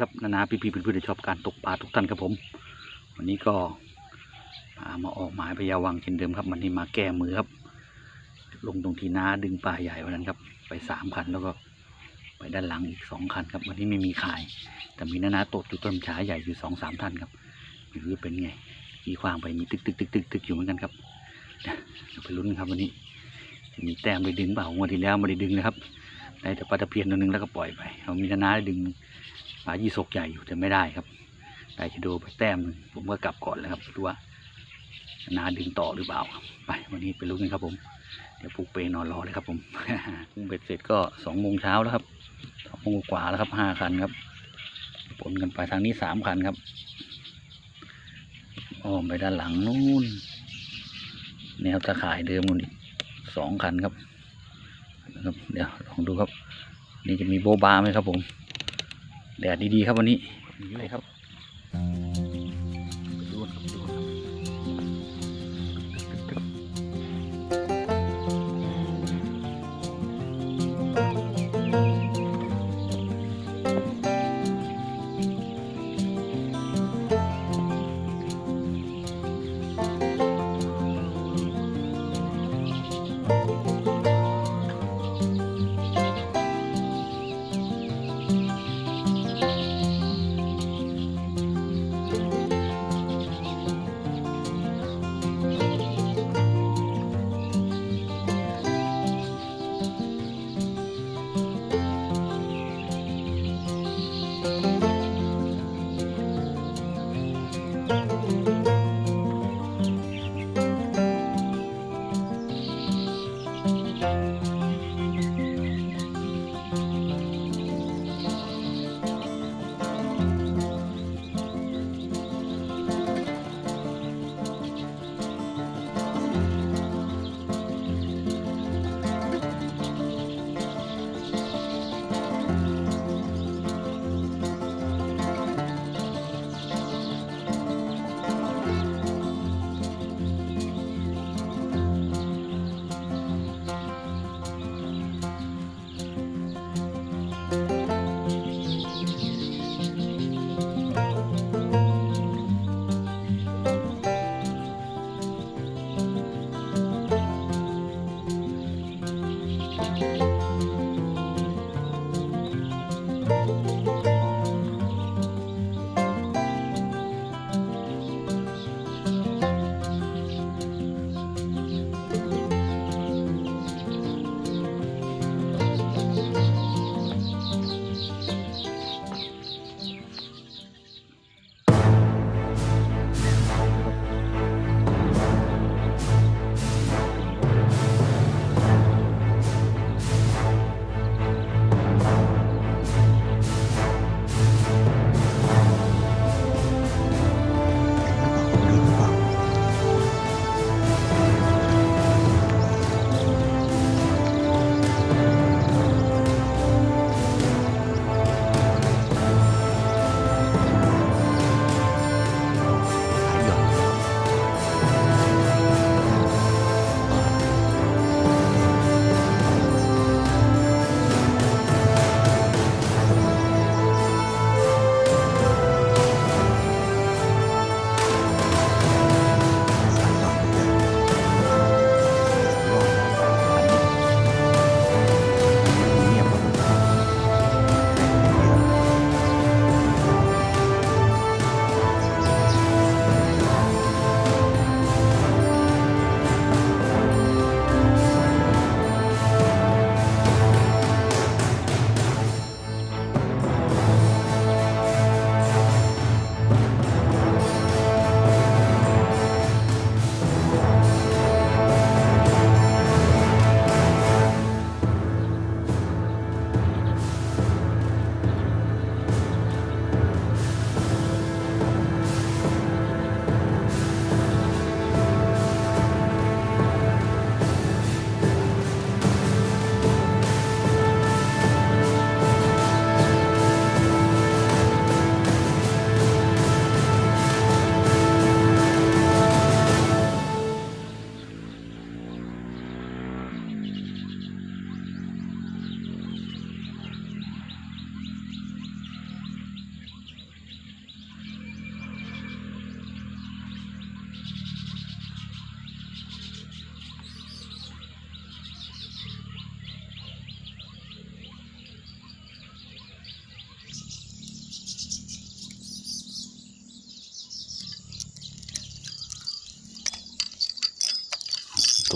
ครับนานาพี่ๆเพื่อนๆที่ชอบการตกปลาทุกท่านครับผม วันนี้ก็พามาออกหมายพยาวังเช่นเดิมครับ วันนี้มาแก้มือครับ ลงตรงที่น้าดึงปลาใหญ่วันนั้นครับ ไปสามคันแล้วก็ไปด้านหลังอีกสองคันครับ วันนี้ไม่มีขาย แต่มีนานาตดอยู่ต้นฉาใหญ่อยู่สองสามท่านครับไม่รู้จะเป็นไงขี่ควางไปมีตึกตึกตึกตึกตึกอยู่เหมือนกันครับเราไปลุ้นครับวันนี้จะมีแต้มไปดึงเปล่างวดที่แล้วไม่ได้ดึงนะครับได้แต่ปลาตะเพียนตัวหนึงแล้วก็ปล่อยไปเขามีนานาได้ดึงายี่สกใหญ่อยู่แต่ไม่ได้ครับได้ชะโดไปแต้มหนึ่งผมก็กลับก่อนแล้วครับดูว่านาดึงต่อหรือเปล่าไปวันนี้ไปลุ้นกันครับ ผม เดี๋ยวปลูกเปนอนรอเลยครับ ผมกุ้งเบ็ดเสร็จก็สองโมงเช้าแล้วครับสองโมงกว่าแล้วครับห้าคันครับปนกันไปทางนี้สามคันครับอ้อมไปด้านหลังนู่นแนวตะข่ายเดิมนู่นอีกสองคันครับครับ เดี๋ยวลองดูครับ นี่จะมีโบบาไหมครับผม แดดดีๆครับวันนี้ดีเลยครับ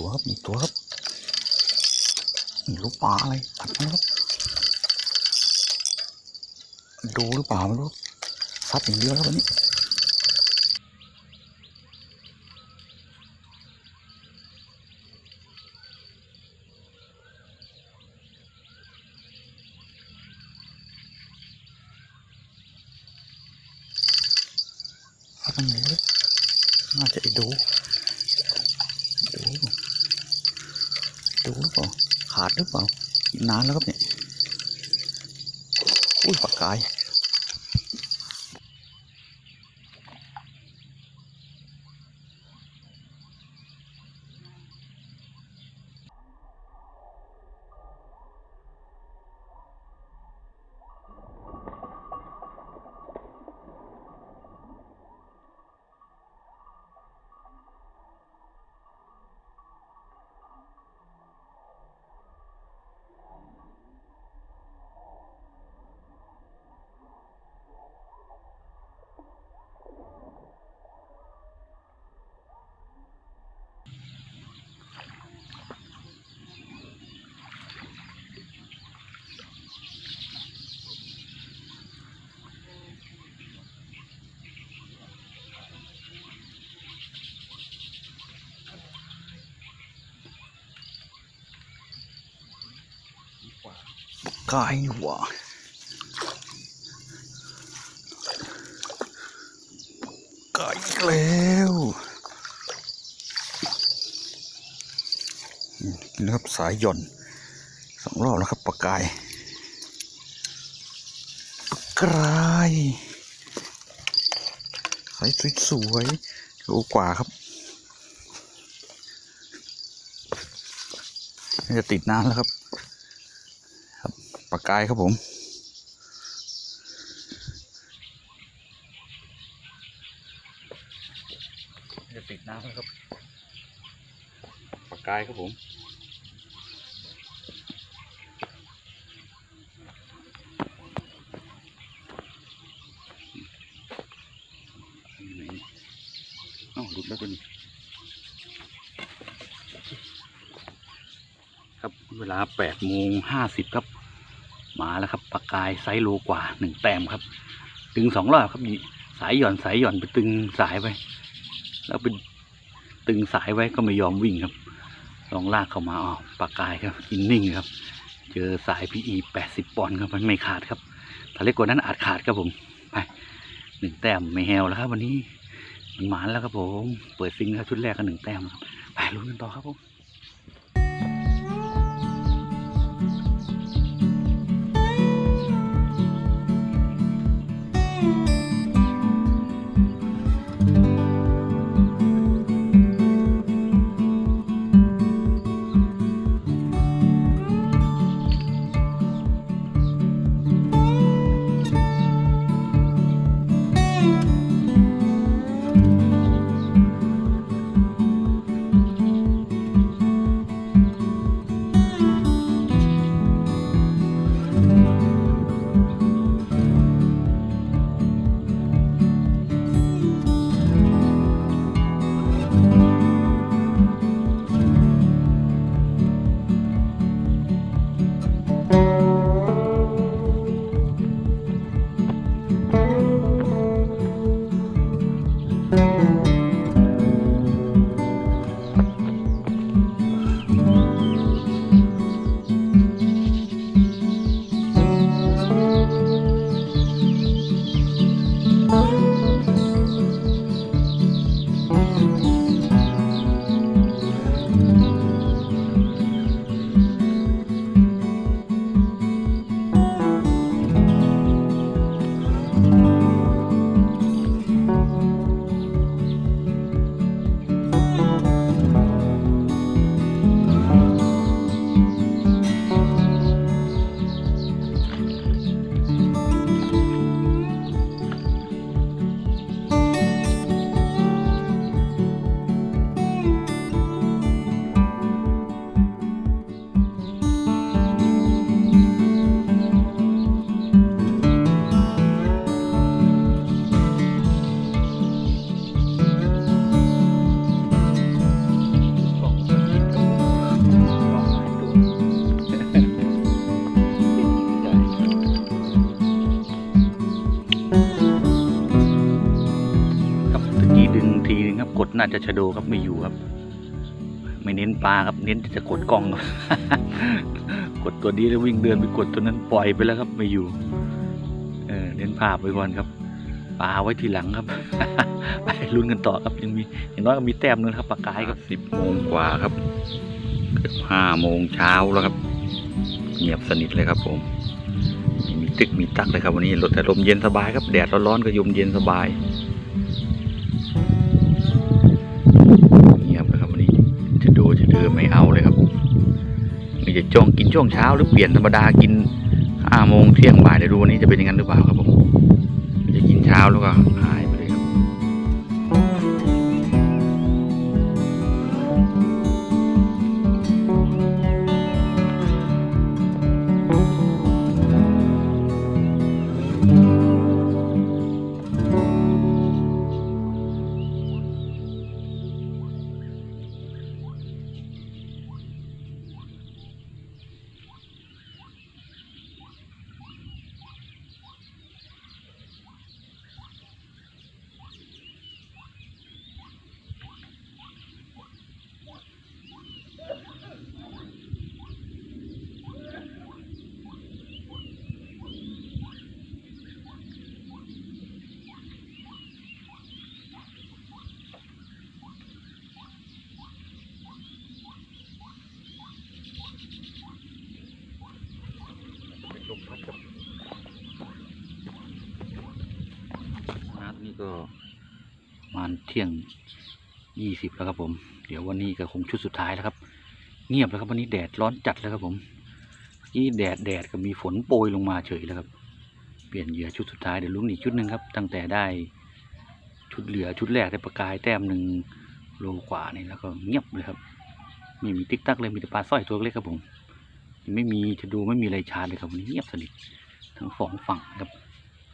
ตัวครับมีตัวครับมีลูกปลาอะไรตัดมาครับ ดูหรือเปล่าไม่รู้ซัดอย่างเดียวแล้ววันนี้ เอาตรงนี้เลยน่าจะไอ้ดู ดู ดูหรือเปล่า ขาดหรือเปล่าอีก นานแล้วครับเนี่ยอุ้ยปากกาย กายนี่หว่ากายอีกแล้วนะครับสายหย่อนสองรอบแล้วครับปากกายปากกายสายสวยๆโลกว่าครับจะติดนานแล้วครับ ปากกายครับผม จะติดน้ำแล้วครับปากกายครับผมไหนเอ้าหลุดแล้วตัวนี้ครับเวลาแปดโมงห้าสิบครับ มาแล้วครับปากกายไซส์โลกว่าหนึ่งแต้มครับตึงสองรอบครับสายหย่อนสายหย่อนไปตึงสายไปแล้วไปตึงสายไว้ก็ไม่ยอมวิ่งครับ ลองลากเข้ามาอ๋อปากกายครับกินนิ่งครับ เจอสายพีอีแปดสิบปอนด์ครับมันไม่ขาดครับถ้าเล็กกว่านั้นอาจขาดครับผมไปหนึ่งแต้มไม่แฮวแล้วครับ วันนี้มันหมานแล้วครับผม เปิดซิงครับชุดแรกก็หนึ่งแต้มครับไปลุ้นกันต่อครับผม น่าจะชะโดครับไม่อยู่ครับ ไม่เน้นปลาครับ เน้นจะกดกล้องครับกดตัวนี้แล้ววิ่งเดินไปกดตัวนั้นปล่อยไปแล้วครับไม่อยู่ เออเน้นภาพไว้ก่อนครับปลาไว้ทีหลังครับ ไปลุ้นกันต่อครับยังมีอย่างน้อยก็มีแต้มนึงครับปลากายครับสิบโมงกว่าครับเกือบห้าโมงเช้าแล้วครับเงียบสนิทเลยครับ ผมม่มีตึกมีตักเลยครับวันนี้รถแต่ลมเย็นสบายครับแดดร้อนๆก็ยมเย็นสบาย ช่วงเช้าหรือเปลี่ยนธรรมดากินห้าโมงเที่ยงบ่ายเดี๋ยวดูวันนี้จะเป็นอย่างนั้นหรือเปล่าครับผมจะกินเช้าแล้วก็หา ก็ประมาณเที่ยงยี่สิบแล้วครับผม เดี๋ยววันนี้ก็คงชุดสุดท้ายแล้วครับ เงียบแล้วครับวันนี้แดดร้อนจัดแล้วครับผมนี่แดดแดดก็มีฝนโปรยลงมาเฉยแล้วครับ เปลี่ยนเหยื่อชุดสุดท้ายเดี๋ยวลุ้นอีกชุดหนึ่งครับ ตั้งแต่ได้ชุดเหลือชุดแรกได้ประกายแต้มหนึ่งโลกว่านี่แล้วก็เงียบเลยครับ ไม่มีติ๊กตักเลยมีแต่ปลาสร้อยตัวเล็กครับผม ไม่มีจะดูไม่มีอะไรชาร์จเลยครับวันนี้เงียบสนิททั้งสองฝั่งครับ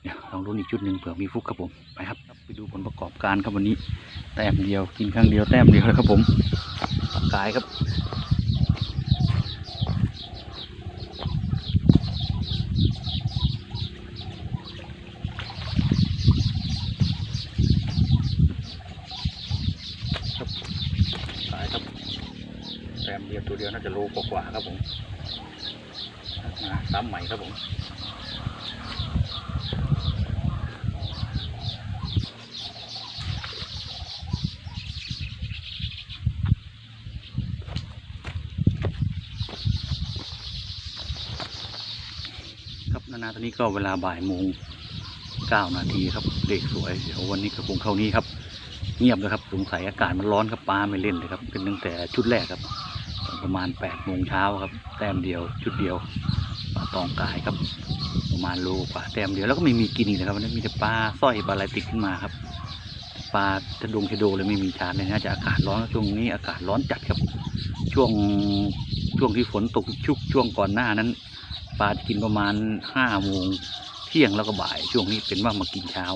เดี๋ยวลองลุ้นอีกชุดหนึ่งเผื่อมีฟุกครับผมไปครับ ไปดูผลประกอบการครับวันนี้ แต้มเดียวกินครั้งเดียวแต้มเดียวเลยครับผมปากกายครับครับปากกายครับแต้มเดียวตัวเดียวน่าจะโลกว่าครับผมมาซ้ำใหม่ครับผม ครับนานา ตอนนี้ก็เวลาบ่ายโมงเก้านาทีครับเด็กสวยเดี๋ยววันนี้ก็คงเท่านี้ครับ เงียบเลยครับสงสัยอากาศมันร้อนครับปลาไม่เล่นเลยครับเป็นตั้งแต่ชุดแรกครับประมาณแปดโมงเช้าครับ แต้มเดียวชุดเดียวปลาตองกายครับ ประมาณโลกว่าแต้มเดียวแล้วก็ไม่มีกินอีกเลยครับวันนี้มีแต่ปลาสร้อยปลาอะไรติดขึ้นมาครับปลาทะดงเทโดเลยไม่มีชาร์จเลยน่าจะอากาศร้อนช่วงนี้อากาศร้อนจัดครับ ช่วงช่วงที่ฝนตกชุกช่วงก่อนหน้านั้น ปลาจะกินประมาณห้าโมงเที่ยงแล้วก็บ่าย ช่วงนี้เป็นว่ามากินเช้า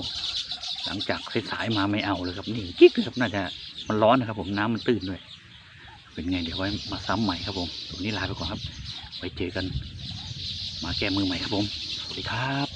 หลังจากสายๆมาไม่เอาเลยครับนี่กิ๊กเลยครับน่าจะมันร้อนนะครับ ผมน้ำมันตื้นด้วย เป็นไงเดี๋ยวไว้มาซ้ำใหม่ครับผมตรงนี้ลาไปก่อนครับ ไว้เจอกัน มาแก้มือใหม่ครับผมสวัสดีครับ